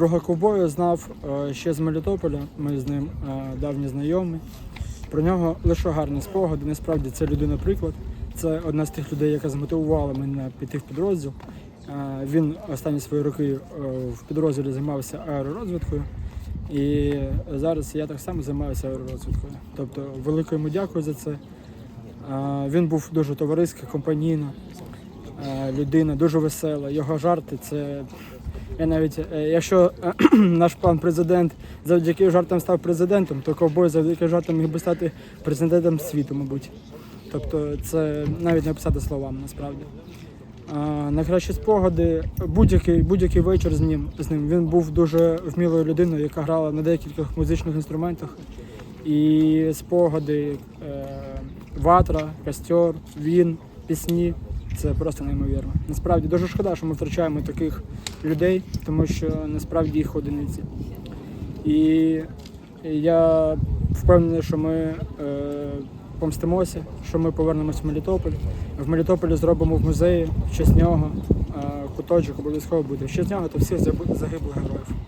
Друга ковбою знав е, ще з Мелітополя. Ми з ним е, давні знайомі. Про нього лише гарні спогади. Насправді це людина приклад. Це одна з тих людей, яка змотивувала мене піти в підрозділ. Е, Він останні свої роки в підрозділі займався аеророзвідкою. І зараз я так само займаюся аеророзвідкою. Тобто, велике йому дякую за це. Він був дуже товариський, компанійна людина, дуже весела. Його жарти це я навіть, е, якщо е, наш пан президент завдяки жартам став президентом, то ковбой завдяки жартам міг би стати президентом світу, мабуть. Тобто це навіть не описати словами насправді. А, найкращі спогади, будь-який, будь-який вечір з ним, з ним. Він був дуже вмілою людиною, яка грала на декількох музичних інструментах. І спогади, е, ватра, костер, він, пісні. Це просто неймовірно. Насправді дуже шкода, що ми втрачаємо таких людей, тому що насправді їх одиниці. І я впевнений, що ми е, помстимося, що ми повернемось в Мелітополь. В Мелітополі зробимо в музеї в честь нього е, куточок обов'язково буде. В честь нього то всіх загиблих героїв.